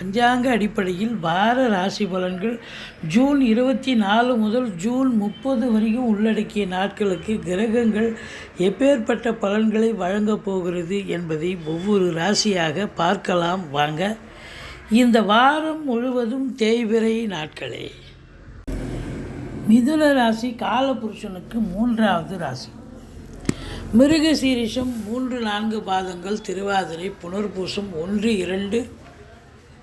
பஞ்சாங்க அடிப்படையில் வார ராசி பலன்கள் ஜூன் இருபத்தி நாலு முதல் ஜூன் முப்பது வரைக்கும் உள்ளடக்கிய நாட்களுக்கு கிரகங்கள் எப்பேற்பட்ட பலன்களை வழங்கப் போகிறது என்பதை ஒவ்வொரு ராசியாக பார்க்கலாம். வாங்க இந்த வாரம் முழுவதும் தேய்பிறை நாட்களே. மிதுன ராசி காலபுருஷனுக்கு மூன்றாவது ராசி. மிருக சீரிஷம் மூன்று நான்கு பாதங்கள் திருவாதிரை புனர்பூசம் ஒன்று இரண்டு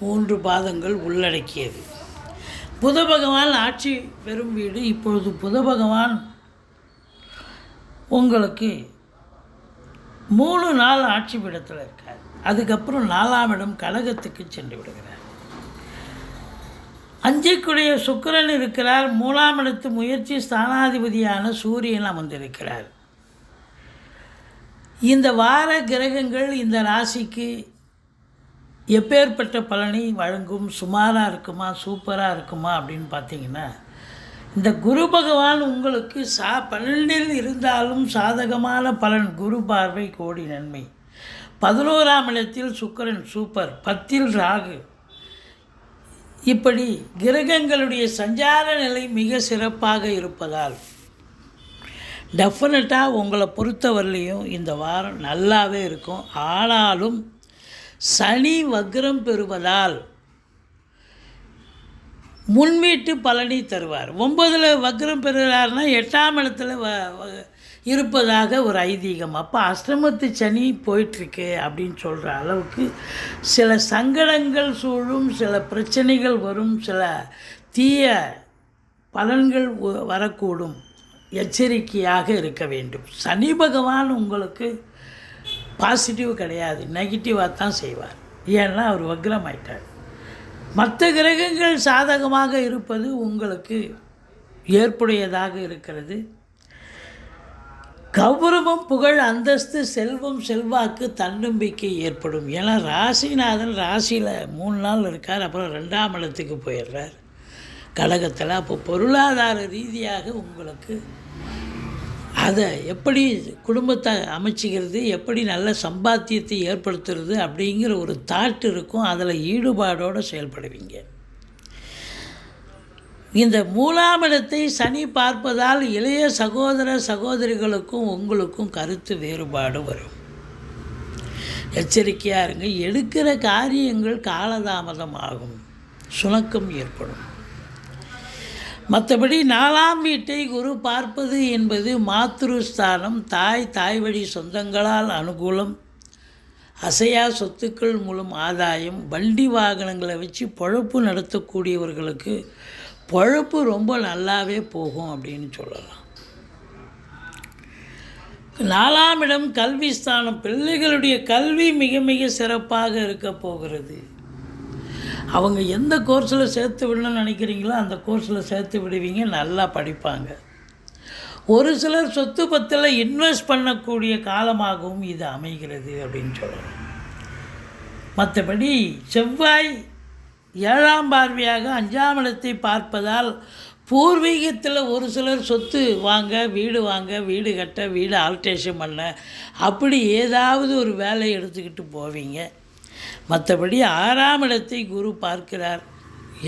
மூன்று பாதங்கள் உள்ளடக்கியது. புத பகவான் ஆட்சி பெறும் வீடு இப்பொழுது புத பகவான் உங்களுக்கு மூணு நாள் ஆட்சி பீடத்தில் இருக்கார். அதுக்கப்புறம் நாலாம் இடம் கழகத்துக்கு சென்று விடுகிறார். அஞ்சைக்குடைய சுக்கரன் இருக்கிறார். மூலாம் இடத்து முயற்சி ஸ்தானாதிபதியான சூரியன் அமர்ந்திருக்கிறார். இந்த வார கிரகங்கள் இந்த ராசிக்கு எப்பேற்பட்ட பலனை வழங்கும் சுமாராக இருக்குமா சூப்பராக இருக்குமா அப்படின்னு பார்த்தீங்கன்னா இந்த குரு பகவான் உங்களுக்கு சா பன்னெண்டில் இருந்தாலும் சாதகமான பலன் குரு பார்வை கோடி நன்மை. பதினோராம் இடத்தில் சுக்கரன் சூப்பர் பத்தில் ராகு. இப்படி கிரகங்களுடைய சஞ்சார நிலை மிக சிறப்பாக இருப்பதால் டெஃபினட்டாக உங்களை பொறுத்தவரையிலையும் இந்த வாரம் நல்லாவே இருக்கும். ஆனாலும் சனி வக்ரம் பெறுவதால் முன்வீட்டு பலனை தருவார். ஒன்பதில் வக்ரம் பெறுகிறார்னா எட்டாம் இடத்துல வ இருப்பதாக ஒரு ஐதீகம். அப்போ அஷ்டமத்து சனி போயிட்டுருக்கு அப்படின்னு சொல்கிற அளவுக்கு சில சங்கடங்கள் சூழும் சில பிரச்சனைகள் வரும் சில தீய பலன்கள் வ- வரக்கூடும். எச்சரிக்கையாக இருக்க வேண்டும். சனி பகவான் உங்களுக்கு பாசிட்டிவ் கிடையாது நெகட்டிவாக தான் செய்வார். ஏன்னா அவர் வக்ரமாயிட்டார். மற்ற கிரகங்கள் சாதகமாக இருப்பது உங்களுக்கு ஏற்புடையதாக இருக்கிறது. கௌரவம் புகழ் அந்தஸ்து செல்வம் செல்வாக்கு தன்னம்பிக்கை ஏற்படும். ஏன்னா ராசிநாதன் ராசியில் மூணு நாள் இருக்கார் அப்புறம் ரெண்டாம் இடத்துக்கு போயிடுறார். கடகத்தில் அப்போ பொருளாதார ரீதியாக உங்களுக்கு அதை எப்படி குடும்பத்தை அமைச்சிக்கிறது எப்படி நல்ல சம்பாத்தியத்தை ஏற்படுத்துறது அப்படிங்கிற ஒரு தாட் இருக்கும். அதில் ஈடுபாடோடு செயல்படுவீங்க. இந்த மூலாமிடத்தை சனி பார்ப்பதால் இளைய சகோதர சகோதரிகளுக்கும் உங்களுக்கும் கருத்து வேறுபாடு வரும். எச்சரிக்கையாக இருங்க. எடுக்கிற காரியங்கள் காலதாமதம் ஆகும் சுணக்கம் ஏற்படும். மற்றபடி நாலாம் வீட்டை குரு பார்ப்பது என்பது மாத்ருஸ்தானம் தாய் தாய் வழி சொந்தங்களால் அனுகூலம். அசையா சொத்துக்கள் மூலம் ஆதாயம் வண்டி வாகனங்களை வச்சு பொழப்பு நடத்தக்கூடியவர்களுக்கு பொழப்பு ரொம்ப நல்லாவே போகும் அப்படின்னு சொல்லலாம். நாலாம் இடம் கல்வி ஸ்தானம் பிள்ளைகளுடைய கல்வி மிக மிக சிறப்பாக இருக்க போகிறது. அவங்க எந்த கோர்ஸில் சேர்த்து விடணும்னு நினைக்கிறீங்களோ அந்த கோர்ஸில் சேர்த்து விடுவீங்க நல்லா படிப்பாங்க. ஒரு சிலர் சொத்து பத்தில் இன்வெஸ்ட் பண்ணக்கூடிய காலமாகவும் இது அமைகிறது அப்படின்னு சொல்லலாம். மற்றபடி செவ்வாய் ஏழாம் பார்வையாக அஞ்சாம் இடத்தை பார்ப்பதால் பூர்வீகத்தில் ஒரு சிலர் சொத்து வாங்க வீடு வாங்க வீடு கட்ட வீடு ஆல்ட்ரேஷன் பண்ண அப்படி ஏதாவது ஒரு வேலையை எடுத்துக்கிட்டு போவீங்க. மற்றபடி ஆறாம் இடத்தை குரு பார்க்கிறார்.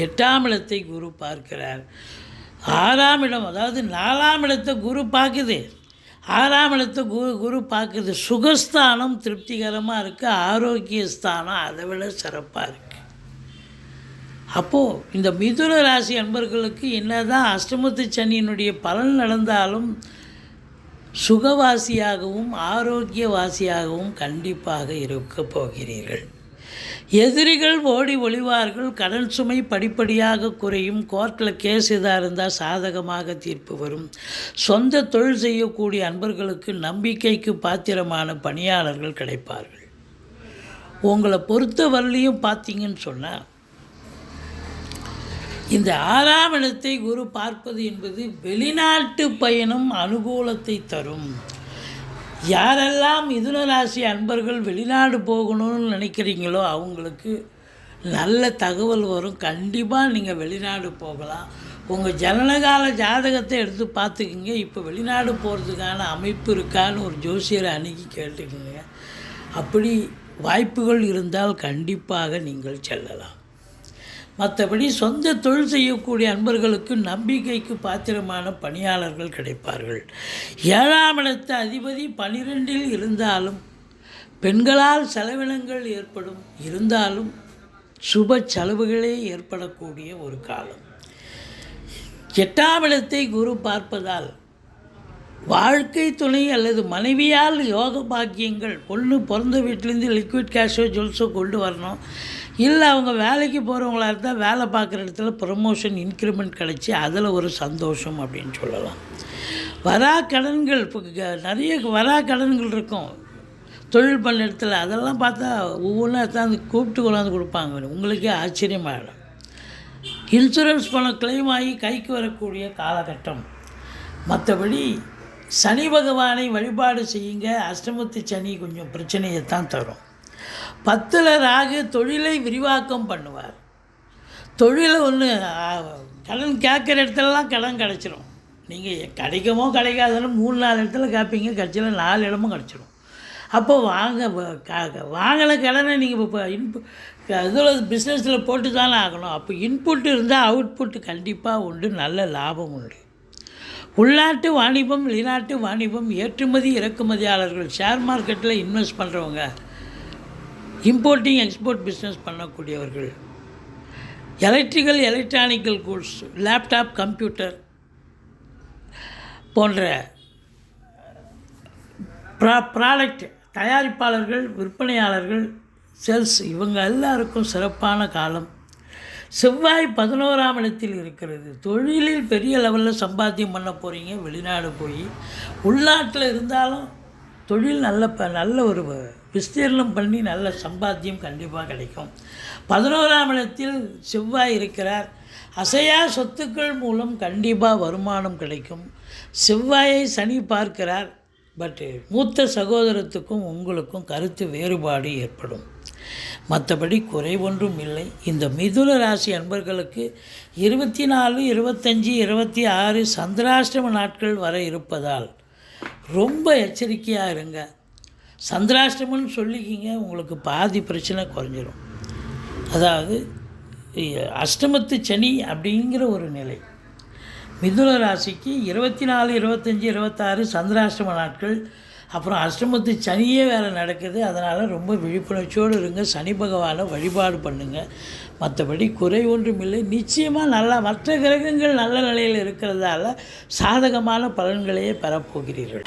எட்டாம் இடத்தை குரு பார்க்கிறார். ஆறாம் இடம் அதாவது நாலாம் இடத்தை குரு பார்க்குது. ஆறாம் இடத்தை குரு குரு பார்க்குது. சுகஸ்தானம் திருப்திகரமாக இருக்குது ஆரோக்கிய ஸ்தானம் அதை விட சிறப்பாக இருக்குது அப்போது இந்த மிதுன ராசி அன்பர்களுக்கு என்னதான் அஷ்டமத்து சனியினுடைய பலன் நடந்தாலும் சுகவாசியாகவும் ஆரோக்கியவாசியாகவும் கண்டிப்பாக இருக்க போகிறீர்கள் எதிரிகள் ஓடி ஒளிவார்கள் கடல் சுமை படிப்படியாக குறையும் கோர்ட்டில் கேஸ் இதாக இருந்தால் சாதகமாக தீர்ப்பு வரும். சொந்த தொழில் செய்யக்கூடிய அன்பர்களுக்கு நம்பிக்கைக்கு பாத்திரமான பணியாளர்கள் கிடைப்பார்கள். உங்களை பொறுத்த வரலையும் பார்த்தீங்கன்னு சொன்னால் இந்த ஆறாம் இடத்தை குரு பார்ப்பது என்பது வெளிநாட்டு பயணம் அனுகூலத்தை தரும். யாரெல்லாம் மிதுன ராசி அன்பர்கள் வெளிநாடு போகணும்னு நினைக்கிறீங்களோ அவங்களுக்கு நல்ல தகவல் வரும். கண்டிப்பாக நீங்கள் வெளிநாடு போகலாம். உங்கள் ஜனனகால ஜாதகத்தை எடுத்து பார்த்துக்குங்க. இப்போ வெளிநாடு போகிறதுக்கான அமைப்பு இருக்கான்னு ஒரு ஜோசியரை அணுகி கேட்டுக்குங்க. அப்படி வாய்ப்புகள் இருந்தால் கண்டிப்பாக நீங்கள் செல்லலாம். மற்றபடி சொந்த தொழில் செய்யக்கூடிய அன்பர்களுக்கு நம்பிக்கைக்கு பாத்திரமான பணியாளர்கள் கிடைப்பார்கள். ஏழாம் இடத்த அதிபதி பனிரெண்டில் இருந்தாலும் பெண்களால் செலவினங்கள் ஏற்படும். இருந்தாலும் சுப செலவுகளே ஏற்படக்கூடிய ஒரு காலம். எட்டாம் இடத்தை குரு பார்ப்பதால் வாழ்க்கை துணை அல்லது மனைவியால் யோக பாக்கியங்கள் பொண்ணு பிறந்த வீட்டிலேருந்து லிக்விட் கேஷோ ஜுவல்ஸோ கொண்டு வரணும். இல்லை அவங்க வேலைக்கு போகிறவங்களா இருந்தால் வேலை பார்க்குற இடத்துல ப்ரமோஷன் இன்க்ரிமெண்ட் கிடச்சி அதில் ஒரு சந்தோஷம் அப்படின்னு சொல்லலாம். வரா கடன்கள் இப்போ நிறைய வரா கடன்கள் இருக்கும். தொழில் பண்ண இடத்துல அதெல்லாம் பார்த்தா ஒவ்வொன்றா எடுத்தாந்து கூப்பிட்டு கொண்டாந்து கொடுப்பாங்க. உங்களுக்கே ஆச்சரியமாகிடும் இன்சூரன்ஸ் பணம் கிளைம் ஆகி கைக்கு வரக்கூடிய காலகட்டம். மற்றபடி சனி பகவானை வழிபாடு செய்யுங்க. அஷ்டமத்து சனி கொஞ்சம் பிரச்சனையை தான் தரும். பத்தில் ராகு தொழிலை விரிவாக்கம் பண்ணுவார். தொழிலை ஒன்று கடன் கேட்குற இடத்துலலாம் கடன் கிடச்சிரும். நீங்கள் கிடைக்குமோ கிடைக்காதாலும் மூணு நாலு இடத்துல கேட்பீங்க கட்சியில் நாலு இடமும் கிடச்சிரும். அப்போ வாங்க வ- க- வாங்கின கடனை நீங்கள் இப்போ இன்பு இதில் பிஸ்னஸில் போட்டு தானே ஆகணும். அப்போ இன்புட் இருந்தால் அவுட்புட் கண்டிப்பாக உண்டு நல்ல லாபம் உண்டு. உள்நாட்டு வாணிபம் வெளிநாட்டு வாணிபம் ஏற்றுமதி இறக்குமதியாளர்கள் ஷேர் மார்க்கெட்டில் இன்வெஸ்ட் பண்ணுறவங்க importing export business பண்ணக்கூடியவர்கள். Electrical electronical goods laptop computer போன்ற ப்ரா ப்ராடக்ட் தயாரிப்பாளர்கள் விற்பனையாளர்கள் சேல்ஸ் இவங்க எல்லாருக்கும் சிறப்பான காலம். செவ்வாய் பதினோராம் இடத்தில் இருக்கிறது. தொழிலில் பெரிய லெவலில் சம்பாத்தியம் பண்ண போகிறீங்க வெளிநாடு போய். உள்நாட்டில் இருந்தாலும் தொழில் நல்ல ப நல்ல ஒரு விஸ்தீர்ணம் பண்ணி நல்ல சம்பாத்தியம் கண்டிப்பாக கிடைக்கும். பதினோராம் இடத்தில் செவ்வாய் இருக்கிறார். அசையா சொத்துக்கள் மூலம் கண்டிப்பாக வருமானம் கிடைக்கும். செவ்வாயை சனி பார்க்கிறார். பட்டு மூத்த சகோதரத்துக்கும் உங்களுக்கும் கருத்து வேறுபாடு ஏற்படும். மற்றபடி குறை ஒன்றும் இல்லை. இந்த மிதுன ராசி அன்பர்களுக்கு இருபத்தி நாலு இருபத்தஞ்சி இருபத்தி ஆறு சந்திராஷ்டம நாட்கள் வர இருப்பதால் ரொம்ப எச்சரிக்கையாக இருங்க. சந்திராஷ்டமம்னு சொல்லிக்கிங்க உங்களுக்கு பாதி பிரச்சனை குறைஞ்சிரும். அதாவது அஷ்டமத்து சனி அப்படிங்கிற ஒரு நிலை. மிதுன ராசிக்கு இருபத்தி நாலு இருபத்தஞ்சி இருபத்தாறு சந்திராஷ்டம நாட்கள். அப்புறம் அஷ்டமத்து சனியே வேறு நடக்குது. அதனால் ரொம்ப விழிப்புணர்ச்சியோடு இருங்க. சனி பகவானை வழிபாடு பண்ணுங்கள் மற்றபடி குறை ஒன்றும் இல்லை. நிச்சயமாக நல்லா மற்ற கிரகங்கள் நல்ல நிலையில் இருக்கிறதால சாதகமான பலன்களையே பெறப்போகிறீர்கள்.